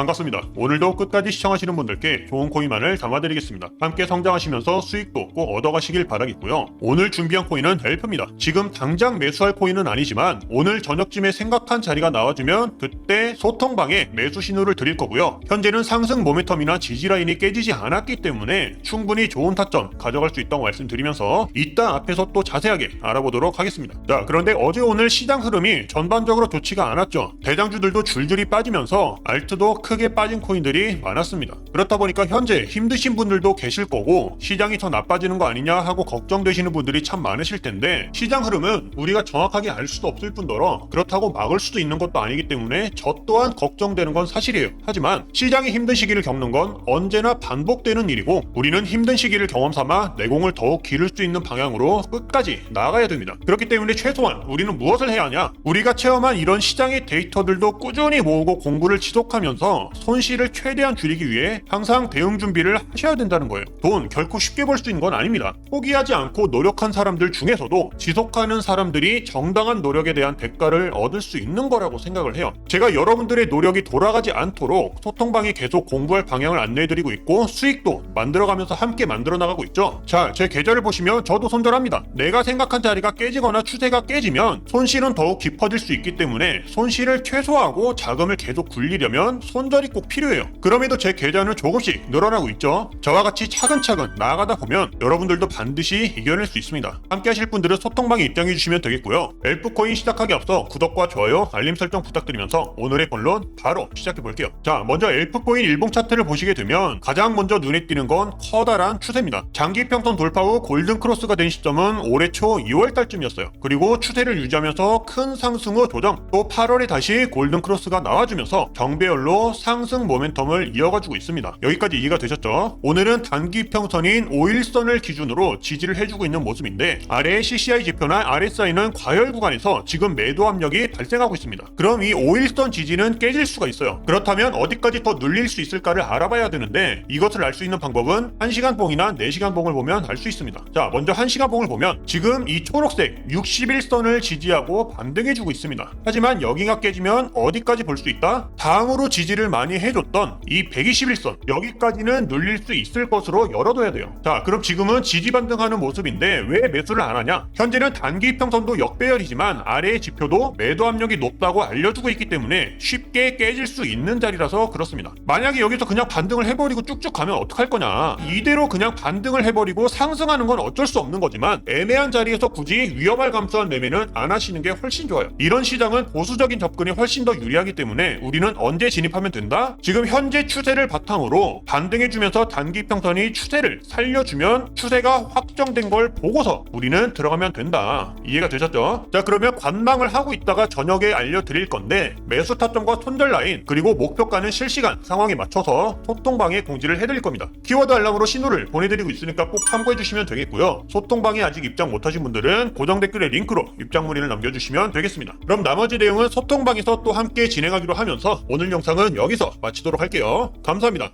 반갑습니다. 오늘도 끝까지 시청하시는 분들께 좋은 코인만을 담아드리겠습니다. 함께 성장하시면서 수익도 꼭 얻어가시길 바라겠고요. 오늘 준비한 코인은 헬프입니다. 지금 당장 매수할 코인은 아니지만 오늘 저녁쯤에 생각한 자리가 나와주면 그때 소통방에 매수 신호를 드릴 거고요. 현재는 상승 모멘텀이나 지지 라인이 깨지지 않았기 때문에 충분히 좋은 타점 가져갈 수 있다고 말씀드리면서 이따 앞에서 또 자세하게 알아보도록 하겠습니다. 자, 그런데 어제 오늘 시장 흐름이 전반적으로 좋지가 않았죠. 대장주들도 줄줄이 빠지면서 알트도 크게 빠진 코인들이 많았습니다. 그렇다 보니까 현재 힘드신 분들도 계실 거고 시장이 더 나빠지는 거 아니냐 하고 걱정되시는 분들이 참 많으실 텐데 시장 흐름은 우리가 정확하게 알 수도 없을 뿐더러 그렇다고 막을 수도 있는 것도 아니기 때문에 저 또한 걱정되는 건 사실이에요. 하지만 시장이 힘든 시기를 겪는 건 언제나 반복되는 일이고 우리는 힘든 시기를 경험 삼아 내공을 더욱 기를 수 있는 방향으로 끝까지 나아가야 됩니다. 그렇기 때문에 최소한 우리는 무엇을 해야 하냐? 우리가 체험한 이런 시장의 데이터들도 꾸준히 모으고 공부를 지속하면서 손실을 최대한 줄이기 위해 항상 대응 준비를 하셔야 된다는 거예요. 돈 결코 쉽게 벌 수 있는 건 아닙니다. 포기하지 않고 노력한 사람들 중에서도 지속하는 사람들이 정당한 노력에 대한 대가를 얻을 수 있는 거라고 생각을 해요. 제가 여러분들의 노력이 돌아가지 않도록 소통방이 계속 공부할 방향을 안내해드리고 있고 수익도 만들어가면서 함께 만들어 나가고 있죠. 자, 제 계좌를 보시면 저도 손절합니다. 내가 생각한 자리가 깨지거나 추세가 깨지면 손실은 더욱 깊어질 수 있기 때문에 손실을 최소화하고 자금을 계속 굴리려면 손 절이 꼭 필요해요. 그럼에도 제 계좌는 조금씩 늘어나고 있죠. 저와 같이 차근차근 나아가다 보면 여러분들도 반드시 이겨낼 수 있습니다. 함께 하실 분들은 소통방에 입장해 주시면 되겠고요. 엘프코인 시작하기 앞서 구독과 좋아요, 알림 설정 부탁드리면서 오늘의 본론 바로 시작해 볼게요. 자, 먼저 엘프코인 일봉 차트를 보시게 되면 가장 먼저 눈에 띄는 건 커다란 추세입니다. 장기 평선 돌파 후 골든 크로스가 된 시점은 올해 초 2월 달쯤이었어요. 그리고 추세를 유지하면서 큰 상승 후 조정, 또 8월에 다시 골든 크로스가 나와주면서 경배열로 상승 모멘텀을 이어가주고 있습니다. 여기까지 이해가 되셨죠? 오늘은 단기 평선인 5일선을 기준으로 지지를 해주고 있는 모습인데 아래의 CCI 지표나 RSI는 과열 구간에서 지금 매도 압력이 발생하고 있습니다. 그럼 이 5일선 지지는 깨질 수가 있어요. 그렇다면 어디까지 더 눌릴 수 있을까를 알아봐야 되는데 이것을 알 수 있는 방법은 1시간 봉이나 4시간 봉을 보면 알 수 있습니다. 자, 먼저 1시간 봉을 보면 지금 이 초록색 61선을 지지하고 반등해주고 있습니다. 하지만 여기가 깨지면 어디까지 볼 수 있다? 다음으로 지지를 많이 해줬던 이 121선 여기까지는 눌릴 수 있을 것으로 열어둬야 돼요. 자, 그럼 지금은 지지 반등하는 모습인데 왜 매수를 안 하냐? 현재는 단기 평선도 역배열이지만 아래의 지표도 매도 압력이 높다고 알려주고 있기 때문에 쉽게 깨질 수 있는 자리라서 그렇습니다. 만약에 여기서 그냥 반등을 해버리고 쭉쭉 가면 어떡할 거냐? 이대로 그냥 반등을 해버리고 상승하는 건 어쩔 수 없는 거지만 애매한 자리에서 굳이 위험을 감수한 매매는 안 하시는 게 훨씬 좋아요. 이런 시장은 보수적인 접근이 훨씬 더 유리하기 때문에 우리는 언제 진입 하면 된다? 지금 현재 추세를 바탕으로 반등해주면서 단기 평선이 추세를 살려주면 추세가 확정된 걸 보고서 우리는 들어가면 된다. 이해가 되셨죠? 자 그러면 관망을 하고 있다가 저녁에 알려드릴 건데 매수 타점과 손절 라인 그리고 목표가는 실시간 상황에 맞춰서 소통방에 공지를 해드릴 겁니다. 키워드 알람으로 신호를 보내드리고 있으니까 꼭 참고해 주시면 되겠고요. 소통방에 아직 입장 못하신 분들은 고정 댓글에 링크로 입장 문의를 남겨주시면 되겠습니다. 그럼 나머지 내용은 소통방에서 또 함께 진행하기로 하면서 오늘 영상은 여기서 마치도록 할게요. 감사합니다.